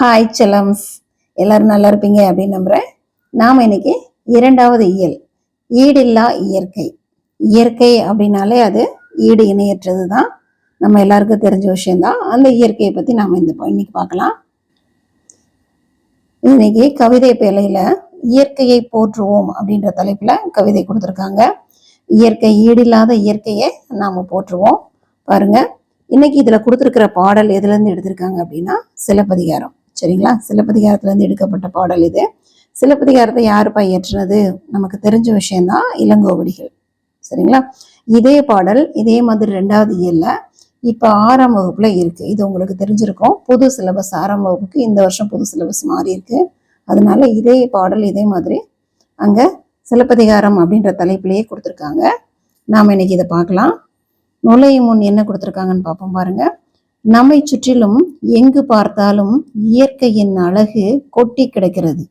Hi செலம்ஸ் எல்லாரும் நல்லா இருப்பீங்க அப்படின்னு நம்புகிறேன் நாம் இன்னைக்கு இரண்டாவது இயல். ஈடில்லா இயற்கை. இயற்கை அப்படின்னாலே அது ஈடு இணையற்றது தான் நம்ம எல்லாருக்கும் தெரிஞ்ச விஷயம்தான். அந்த இயற்கையை பற்றி நாம் இந்த இன்னைக்கு பார்க்கலாம். இன்னைக்கு கவிதை பேலையில் இயற்கையை போற்றுவோம் அப்படின்ற தலைப்பில் கவிதை கொடுத்துருக்காங்க. இயற்கை ஈடில்லாத இயற்கையை நாம் போற்றுவோம். பாருங்க. இன்னைக்கு இதில் கொடுத்துருக்கிற பாடல் எதுலேருந்து எடுத்திருக்காங்க அப்படின்னா சிலப்பதிகாரம். சரிங்களா? சிலப்பதிகாரத்துலேருந்து எடுக்கப்பட்ட பாடல் இது. சிலப்பதிகாரத்தை யாருப்பா இயற்றினது? நமக்கு தெரிஞ்ச விஷயம்தான் இளங்கோவடிகள். சரிங்களா? இதே பாடல் இதே மாதிரி ரெண்டாவது இயல்ல இப்போ ஆறாம் வகுப்புல இருக்கு. இது உங்களுக்கு தெரிஞ்சிருக்கும். புது சிலபஸ் ஆறாம் வகுப்புக்கு இந்த வருஷம் புது சிலபஸ் மாறி இருக்கு. அதனால இதே பாடல் இதே மாதிரி அங்க சிலப்பதிகாரம் அப்படின்ற தலைப்பிலேயே கொடுத்துருக்காங்க. நாம் இன்னைக்கு இதை பார்க்கலாம். நுழையும் முன் என்ன கொடுத்துருக்காங்கன்னு பார்ப்போம் பாருங்க. நம்மை சுற்றிலும் எங்கு பார்த்தாலும் இயற்கையின் அழகு கொட்டி கிடக்கிறது.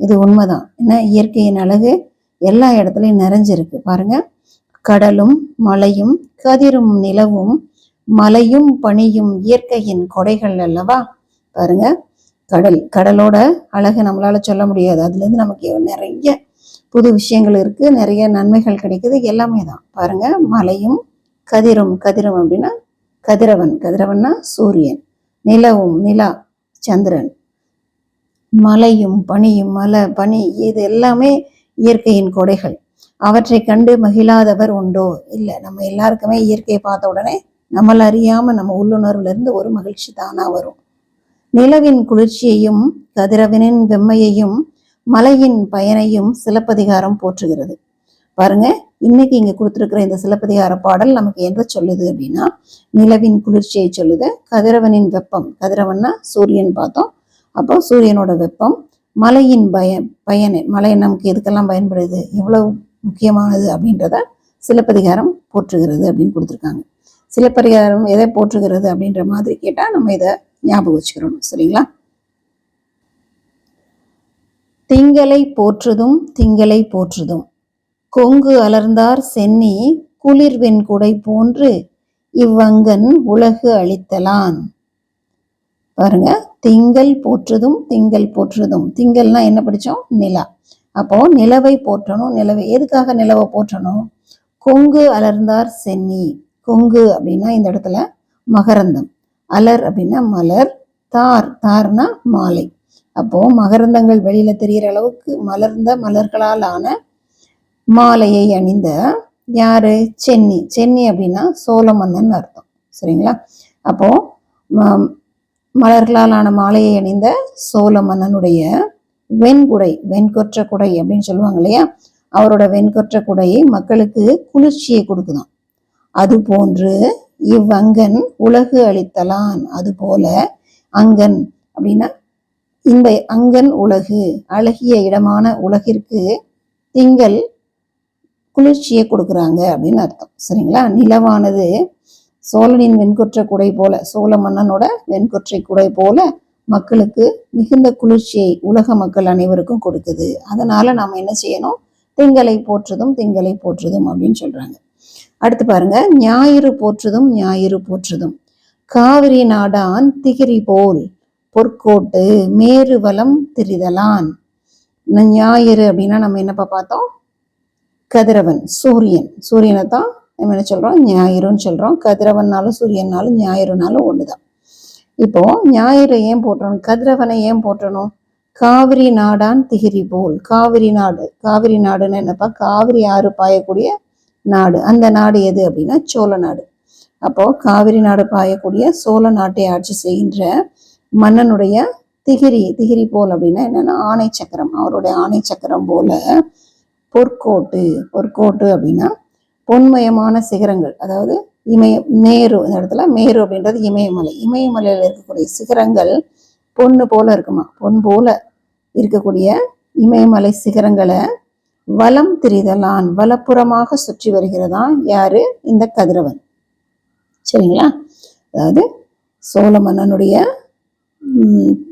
இது உண்மைதான். ஏன்னா இயற்கையின் அழகு எல்லா இடத்துலையும் நிறைஞ்சிருக்கு. பாருங்க. கடலும் மலையும் கதிரும் நிலவும் மலையும் பனியும் இயற்கையின் கொடைகள் அல்லவா? பாருங்க. கடல். கடலோட அழகு நம்மளால சொல்ல முடியாது. அதுல இருந்து நமக்கு நிறைய புது விஷயங்கள் இருக்கு. நிறைய நன்மைகள் கிடைக்குது. எல்லாமே தான். பாருங்க. மலையும் கதிரும். கதிரும் அப்படின்னா கதிரவன். கதிரவன்னா சூரியன். நிலவும் நிலா சந்திரன். மலையும் பனியும் மலை பனி இது எல்லாமே இயற்கையின் கொடைகள். அவற்றை கண்டு மகிழாதவர் உண்டோ? இல்லை நம்ம எல்லாருக்குமே இயற்கையை பார்த்த உடனே நம்மள அறியாம நம்ம உள்ளுணர்வுல இருந்து ஒரு மகிழ்ச்சி தானா வரும். நிலவின் குளிர்ச்சியையும் கதிரவனின் வெம்மையையும் மலையின் பயனையும் சிலப்பதிகாரம் போற்றுகிறது. பாருங்க இன்னைக்கு இங்க கொடுத்துருக்கிற இந்த சிலப்பதிகார பாடல் நமக்கு என்ன சொல்லுது அப்படின்னா நிலவின் குளிர்ச்சியை சொல்லுது. கதிரவனின் வெப்பம். கதிரவன்னா சூரியன் பார்த்தோம். அப்போ சூரியனோட வெப்பம் மலையின் பய பயனை மலை நமக்கு எதுக்கெல்லாம் பயன்படுது? எவ்வளவு முக்கியமானது அப்படின்றத சிலப்பதிகாரம் போற்றுகிறது அப்படின்னு கொடுத்துருக்காங்க. சிலப்பதிகாரம் எதை போற்றுகிறது அப்படின்ற மாதிரி கேட்டால் நம்ம இதை ஞாபகம் வச்சுக்கிறோம். சரிங்களா? திங்களை போற்றுதும் திங்களை போற்றுதும். கொங்கு அலர்ந்தார் சென்னி குளிர் வெண்குடை போன்று இவ்வங்கன் உலகு அளித்தலான். பாருங்க திங்கள் போற்றுதும் திங்கள் போற்றுதும். திங்கள்னா என்ன படித்தோம் நிலா. அப்போ நிலவை போற்றணும். நிலவை எதுக்காக நிலவை போற்றணும்? கொங்கு அலர்ந்தார் சென்னி. கொங்கு அப்படின்னா இந்த இடத்துல மகரந்தம். அலர் அப்படின்னா மலர் தார். தார்னா மாலை. அப்போ மகரந்தங்கள் வெளியில தெரிகிற அளவுக்கு மலர்ந்த மலர்களால் ஆன மாலையை அணிந்த யாரு? சென்னி. சென்னி அப்படின்னா சோழ மன்னன் அர்த்தம். சரிங்களா? அப்போ ம- மலர்களால் ஆன மாலையை அணிந்த சோழ மன்னனுடைய வெண்குடை வெண்கொற்ற குடை அப்படின்னு சொல்லுவாங்க இல்லையா? அவரோட வெண்கொற்ற குடையை மக்களுக்கு குளிர்ச்சியை கொடுக்குதான். அது போன்று இவ்வங்கன் உலகு அளித்தலான். அது போல அங்கன் அப்படின்னா இந்த அங்கன் உலகு அழகிய இடமான உலகிற்கு திங்கள் குளிர்ச்சியை கொடுக்குறாங்க அப்படின்னு அர்த்தம். சரிங்களா? நிலவானது சோழனின் வெண்கொற்றை குடை போல சோழ மன்னனோட வெண்கொற்றை குடை போல மக்களுக்கு மிகுந்த குளிர்ச்சியை உலக மக்கள் அனைவருக்கும் கொடுக்குது. அதனால நாம என்ன செய்யணும்? திங்களை போற்றுதும் திங்களை போற்றுதும் அப்படின்னு சொல்றாங்க. அடுத்து பாருங்க ஞாயிறு போற்றுதும் ஞாயிறு போற்றுதும். காவிரி நாடான் திகிரி போல் பொற்கோட்டு மேரு வலம் திரிதலான். ஞாயிறு அப்படின்னா நம்ம என்னப்பா பார்த்தோம்? கதிரவன் சூரியன். சூரியனை தான் நம்ம என்ன சொல்றோம்? ஞாயிறுன்னு சொல்றோம். கதிரவன்னாலும் சூரியனாலும் ஞாயிறுனாலும் ஒண்ணுதான். இப்போ ஞாயிறு ஏன் போட்டணும் கதிரவனை ஏன் போட்டணும் காவிரி நாடான் திகிரி போல். காவிரி நாடு. காவிரி நாடுன்னு என்னப்பா? காவிரி ஆறு பாயக்கூடிய நாடு. அந்த நாடு எது அப்படின்னா சோழ நாடு. அப்போ காவிரி நாடு பாயக்கூடிய சோழ நாட்டை ஆட்சி செய்கின்ற மன்னனுடைய திகிரி திகிரி போல் அப்படின்னா என்னன்னா ஆணை சக்கரம். அவருடைய ஆணை சக்கரம் போல பொற்கோட்டு பொற்கோட்டு அப்படின்னா பொன்மயமான சிகரங்கள். அதாவது இமய மேரு இந்த இடத்துல மேரு அப்படின்றது இமயமலை. இமயமலையில் இருக்கக்கூடிய சிகரங்கள் பொண்ணு போல இருக்குமா? பொன் போல இருக்கக்கூடிய இமயமலை சிகரங்களை வலம் திரிதலான் வலப்புறமாக சுற்றி வருகிறதான் யாரு? இந்த கதிரவன். சரிங்களா? அதாவது சோழ மன்னனுடைய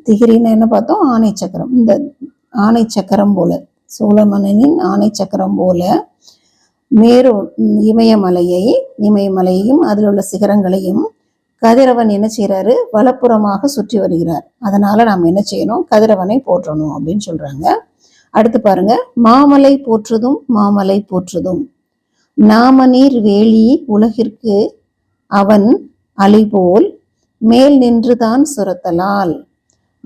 திகிரின்னு என்ன பார்த்தோம்? ஆணை சக்கரம் இந்த ஆணை சக்கரம் போல. சோழ மன்னனின் ஆணை சக்கரம் போல மேரு இமயமலையை இமயமலையையும் அதில் உள்ள சிகரங்களையும் கதிரவன் என்ன செய்கிறாரு வலப்புறமாக சுற்றி வருகிறார். அதனால நாம் என்ன செய்யணும்? கதிரவனை போற்றணும் அப்படின்னு சொல்றாங்க. அடுத்து பாருங்க. மாமலை போற்றுதும் மாமலை போற்றுதும். நாமநீர் வேலி உலகிற்கு அவன் அலிபோல் மேல் நின்றுதான் சுரத்தலால்.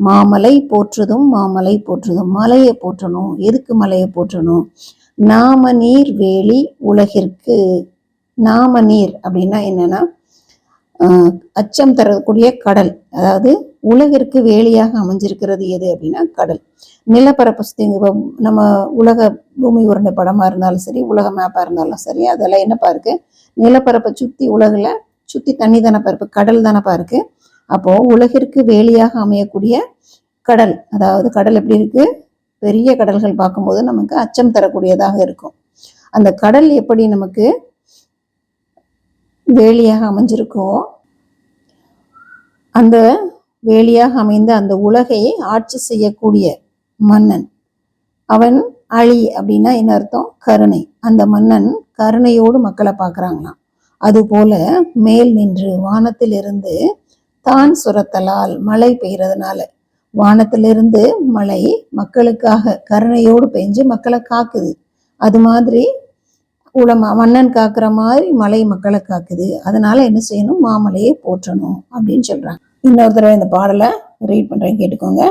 மாமலை போற்றுதும் மாமலை போற்றுதும். மலையை போற்றணும் எதுக்கு மலையை போற்றணும்? நாம நீர் வேலி உலகிற்கு. நாம நீர் அப்படின்னா என்னன்னா அச்சம் தரக்கூடிய கடல். அதாவது உலகிற்கு வேலியாக அமைஞ்சிருக்கிறது எது அப்படின்னா கடல். நிலப்பரப்பு நம்ம உலக பூமி உருண்டை படமா இருந்தாலும் சரி உலக மேப்பா இருந்தாலும் சரி அதெல்லாம் என்னப்பா இருக்கு? நிலப்பரப்பை சுத்தி உலகில் சுத்தி தண்ணி தானப்பா இருக்கு கடல் தானப்பா இருக்கு. அப்போ உலகிற்கு வேலியாக அமையக்கூடிய கடல் அதாவது கடல் எப்படி இருக்கு? பெரிய கடல்கள் பார்க்கும்போது நமக்கு அச்சம் தரக்கூடியதாக இருக்கும். அந்த கடல் எப்படி நமக்கு வேலியாக அமைஞ்சிருக்கோ அந்த வேலியாக அமைந்த அந்த உலகை ஆட்சி செய்யக்கூடிய மன்னன். அவன் அழி அப்படின்னா என்ன அர்த்தம்? கருணை. அந்த மன்னன் கருணையோடு மக்களை பார்க்கறாங்களாம். அதுபோல மேல் நின்று வானத்திலிருந்து தான் சுரத்தலால் மழை பெய்யறதுனால வானத்திலிருந்து மழை மக்களுக்காக கருணையோடு பெஞ்சு மக்களை காக்குது. அது மாதிரி உலமா மன்னன் காக்குற மாதிரி மலை மக்களை காக்குது. அதனால என்ன செய்யணும்? மாமலையை போற்றணும் அப்படின்னு சொல்றாங்க. இன்னொரு தடவை இந்த பாடலை ரீட் பண்றேன் கேட்டுக்கோங்க.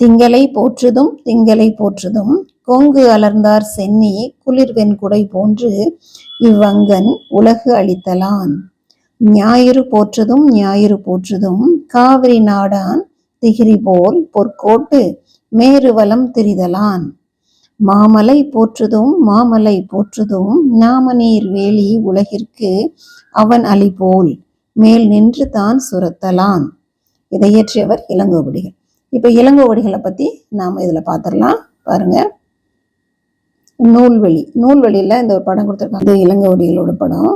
திங்களை போற்றுதும் திங்களை போற்றுதும் கொங்கு அலர்ந்தார் சென்னி குளிர் வெண்குடை போன்று இவ்வங்கன் உலகு அளித்தலான். ஞாயிறு போற்றதும் ஞாயிறு போற்றதும் காவிரி நாடான் திகிரி போல் பொற்கோட்டு மேருவலம் திரிதலான். மாமலை போற்றுதும் மாமலை போற்றுதும் நாமநீர் வேலி உலகிற்கு அவன் அலி போல் மேல் நின்று தான் சுரத்தலான். இதை இயற்றியவர் இளங்கோவடிகள் இப்போ இளங்கோவடிகளை பத்தி நாம இதில் பார்த்துடலாம் பாருங்க. நூல்வெளி. நூல்வெளியில் இந்த ஒரு படம் கொடுத்துருக்காங்க. இது இளங்கோவடிகளோட படம்.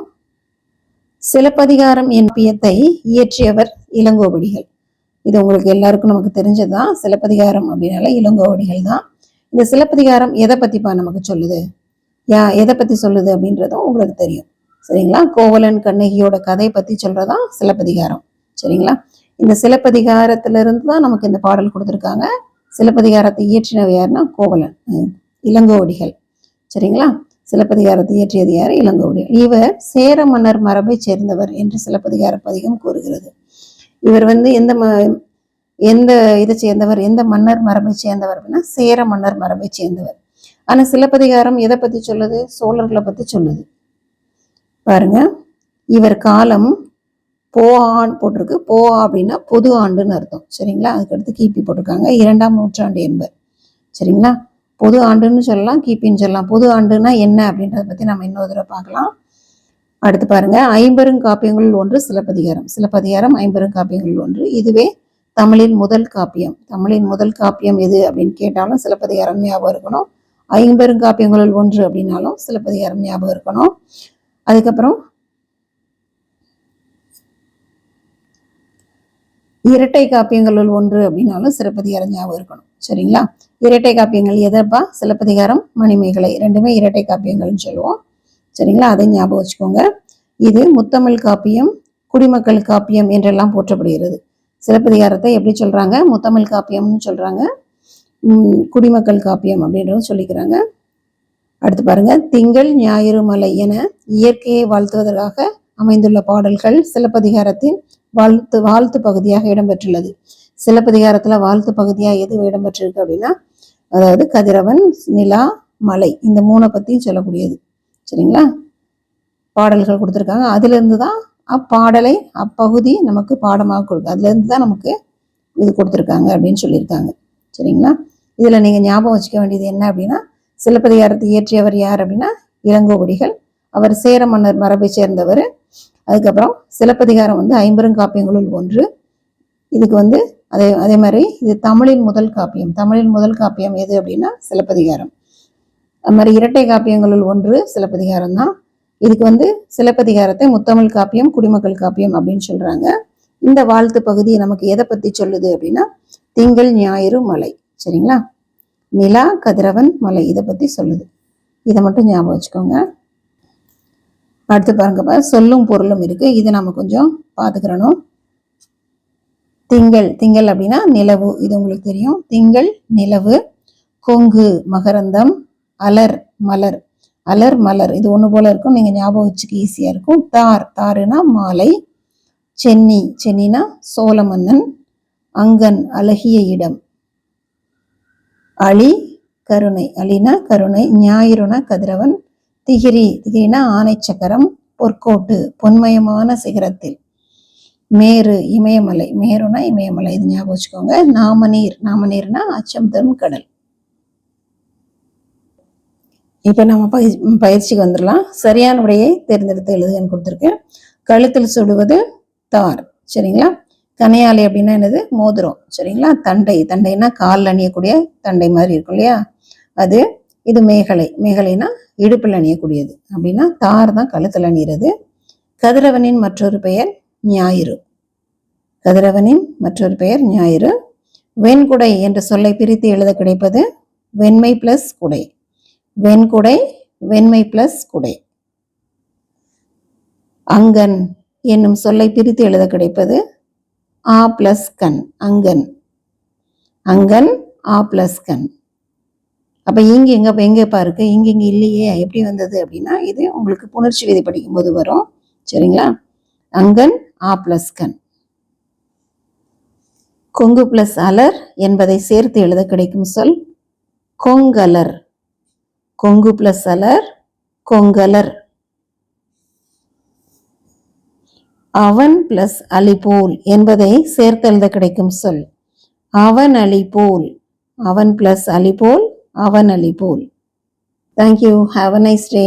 சிலப்பதிகாரம் என்பியத்தை இயற்றியவர் இளங்கோவடிகள். இது உங்களுக்கு எல்லாருக்கும் நமக்கு தெரிஞ்சதுதான். சிலப்பதிகாரம் அப்படின்னால இளங்கோவடிகள் தான். இந்த சிலப்பதிகாரம் எதை பற்றிப்பா நமக்கு சொல்லுது? யா எதை பற்றி சொல்லுது அப்படின்றதும் உங்களுக்கு தெரியும். சரிங்களா? கோவலன் கண்ணகியோட கதை பற்றி சொல்கிறதான் சிலப்பதிகாரம். சரிங்களா? இந்த சிலப்பதிகாரத்துல இருந்து தான் நமக்கு இந்த பாடல் கொடுத்துருக்காங்க. சிலப்பதிகாரத்தை இயற்றினவர் யாருன்னா கோவலன். இளங்கோவடிகள். சரிங்களா? சிலப்பதிகாரத்தை இயற்றியது யார்? இளங்கோவடிகள் இவர் சேர மன்னர் மரபை சேர்ந்தவர் என்று சிலப்பதிகார பதிகம் கூறுகிறது. இவர் வந்து எந்த ம எந்த இதை சேர்ந்தவர் எந்த மன்னர் மரபை சேர்ந்தவர் அப்படின்னா சேர மன்னர் மரபை சேர்ந்தவர். ஆனால் சிலப்பதிகாரம் எதை பத்தி சொல்லுது? சோழர்களை பத்தி சொல்லுது. பாருங்க. இவர் காலம் போ ஆண் போட்டிருக்கு. போ அப்படின்னா பொது ஆண்டுன்னு அர்த்தம். சரிங்களா? அதுக்கடுத்து கிபி போட்டிருக்காங்க. இரண்டாம் நூற்றாண்டு என்பர். சரிங்களா? பொது ஆண்டுன்னு சொல்லலாம் கிபின்னு சொல்லலாம். பொது ஆண்டுனா என்ன அப்படின்றத பத்தி நம்ம இன்னொரு தடவை பார்க்கலாம். அடுத்து பாருங்க ஐம்பெருங்காப்பியங்களுள் ஒன்று சிலப்பதிகாரம். சிலப்பதிகாரம் ஐம்பெரும் காப்பியங்களில் ஒன்று. இதுவே தமிழின் முதல் காப்பியம். தமிழின் முதல் காப்பியம் எது அப்படின்னு கேட்டாலும் சிலப்பதிகாரம் ஞாபகம் இருக்கணும். ஐம்பெரும் காப்பியங்களில் ஒன்று அப்படின்னாலும் சிலப்பதிகாரம் ஞாபகம் இருக்கணும். அதுக்கப்புறம் இரட்டை காப்பியங்களுள் ஒன்று அப்படின்னாலும் சிலப்பதிகாரம் ஞாபகம் இருக்கணும். சரிங்களா? இரட்டை காப்பியங்கள் எதப்பா? சிலப்பதிகாரம் மணிமேகலை. ரெண்டுமே இரட்டை காப்பியங்கள்னு சொல்லுவோம். சரிங்களா? அதை ஞாபகம் வச்சுக்கோங்க. இது முத்தமிழ் காப்பியம் குடிமக்கள் காப்பியம் என்றெல்லாம் போற்றப்படுகிறது. சிலப்பதிகாரத்தை எப்படி சொல்றாங்க? முத்தமிழ் காப்பியம்னு சொல்றாங்க. உம், குடிமக்கள் காப்பியம் அப்படின்றதும் சொல்லிக்கிறாங்க. அடுத்து பாருங்க. திங்கள் ஞாயிறு மலை என இயற்கையை வாழ்த்துவதற்காக அமைந்துள்ள பாடல்கள் சிலப்பதிகாரத்தின் வாழ்த்து வாழ்த்து பகுதியாக இடம்பெற்றுள்ளது. சிலப்பதிகாரத்துல வாழ்த்து பகுதியா எது இடம்பெற்றிருக்கு அப்படின்னா அதாவது கதிரவன் நிலா மலை இந்த மூணை பத்தியும் சொல்லக்கூடியது. சரிங்களா? பாடல்கள் கொடுத்துருக்காங்க. அதுலேருந்து தான் அப்பாடலை அப்பகுதி நமக்கு பாடமாக கொடுக்கு அதுலேருந்து தான் நமக்கு இது கொடுத்துருக்காங்க அப்படின்னு சொல்லியிருக்காங்க. சரிங்களா? இதுல நீங்க ஞாபகம் வச்சுக்க வேண்டியது என்ன அப்படின்னா சிலப்பதிகாரத்தை இயற்றியவர் யார் அப்படின்னா இளங்கோவடிகள். அவர் சேர மன்னர் மரபை சேர்ந்தவர். அதுக்கப்புறம் சிலப்பதிகாரம் வந்து ஐம்பெருங்காப்பியங்களுள் ஒன்று. இதுக்கு வந்து அதே அதே மாதிரி இது தமிழின் முதல் காப்பியம். தமிழின் முதல் காப்பியம் எது அப்படின்னா சிலப்பதிகாரம். அது மாதிரி இரட்டை காப்பியங்களுள் ஒன்று சிலப்பதிகாரம் தான். இதுக்கு வந்து சிலப்பதிகாரத்தை முத்தமிழ் காப்பியம் குடிமக்கள் காப்பியம் அப்படின்னு சொல்றாங்க. இந்த வாழ்த்து பகுதி நமக்கு எதை பற்றி சொல்லுது அப்படின்னா திங்கள் ஞாயிறு மலை. சரிங்களா? நிலா கதிரவன் மலை இதை பற்றி சொல்லுது. இதை மட்டும் ஞாபகம் வச்சுக்கோங்க. அடுத்து பாருங்கப்பா சொல்லும் பொருளும் இருக்கு. இதை நம்ம கொஞ்சம் பார்த்துக்கிறணும். திங்கள் திங்கள் அப்படின்னா நிலவு. இது உங்களுக்கு தெரியும். திங்கள் நிலவு. கொங்கு மகரந்தம். அலர் மலர். அலர் மலர். இது ஒன்று போல இருக்கும். நீங்கள் ஞாபகம் வச்சுக்க ஈஸியாக இருக்கும். தார். தாருனா மாலை. சென்னி. சென்னினா சோழ மன்னன். அங்கன் அழகிய இடம். அழி கருணை. அலினா கருணை. ஞாயிறுனா கதிரவன். திகிரி. திகிரினா ஆனை சக்கரம் பொற்கோட்டு. பொன்மயமான சிகரத்தில். மேரு இமயமலை. மேருனா இமயமலை இது ஞாபகம் வச்சுக்கோங்க. நாமநீர். நாமநீர்னா அச்சம் தரும் கடல். இப்போ நம்ம பயிற்சி பயிற்சிக்கு வந்துடலாம். சரியான விடையை தேர்ந்தெடுத்து எழுதுன்னு கொடுத்துருக்கேன் கழுத்தில் சுடுவது தார். சரிங்களா? கனையாளி அப்படின்னா என்னது? மோதிரம். சரிங்களா? தண்டை. தண்டைனா காலில் அணியக்கூடிய தண்டை மாதிரி இருக்கும் இல்லையா? அது இது மேகலை. மேகலைனா இடுப்பில் அணியக்கூடியது. அப்படின்னா தார் தான் கழுத்தில் அணியிறது. கதிரவனின் மற்றொரு பெயர் ஞாயிறு. கதிரவனின் மற்றொரு பெயர் ஞாயிறு. வெண்குடை என்ற சொல்லை பிரித்து எழுத கிடைப்பது வெண்மை பிளஸ் குடை. வெண்குடை வெண்மை பிளஸ் குடை. அங்கன் என்னும் சொல்லை பிரித்து எழுத கிடைப்பது ஆ பிளஸ் கண் அங்கன். அங்கன் ஆ பிளஸ் கண். இங்கே எங்கே எங்கே எங்கப்பா இருக்கு இங்க இங்கே இல்லையே எப்படி வந்தது அப்படின்னா இது உங்களுக்கு புணர்ச்சி விதி படிக்கும்போது வரும். சரிங்களா? அங்கன் ஆ பிளஸ் கண். கொங்கு பிளஸ் அலர் என்பதை சேர்த்து எழுத கிடைக்கும் சொல் கொங்கலர். கொங்கு பிளஸ் அலர் கொங்கலர். அவன் பிளஸ் அலிபோல் என்பதை சேர்த்து எழுத கிடைக்கும் சொல் அவன் அலிபோல் அவன் பிளஸ் அலிபோல் அவன் அலிபோல் thank you have a nice day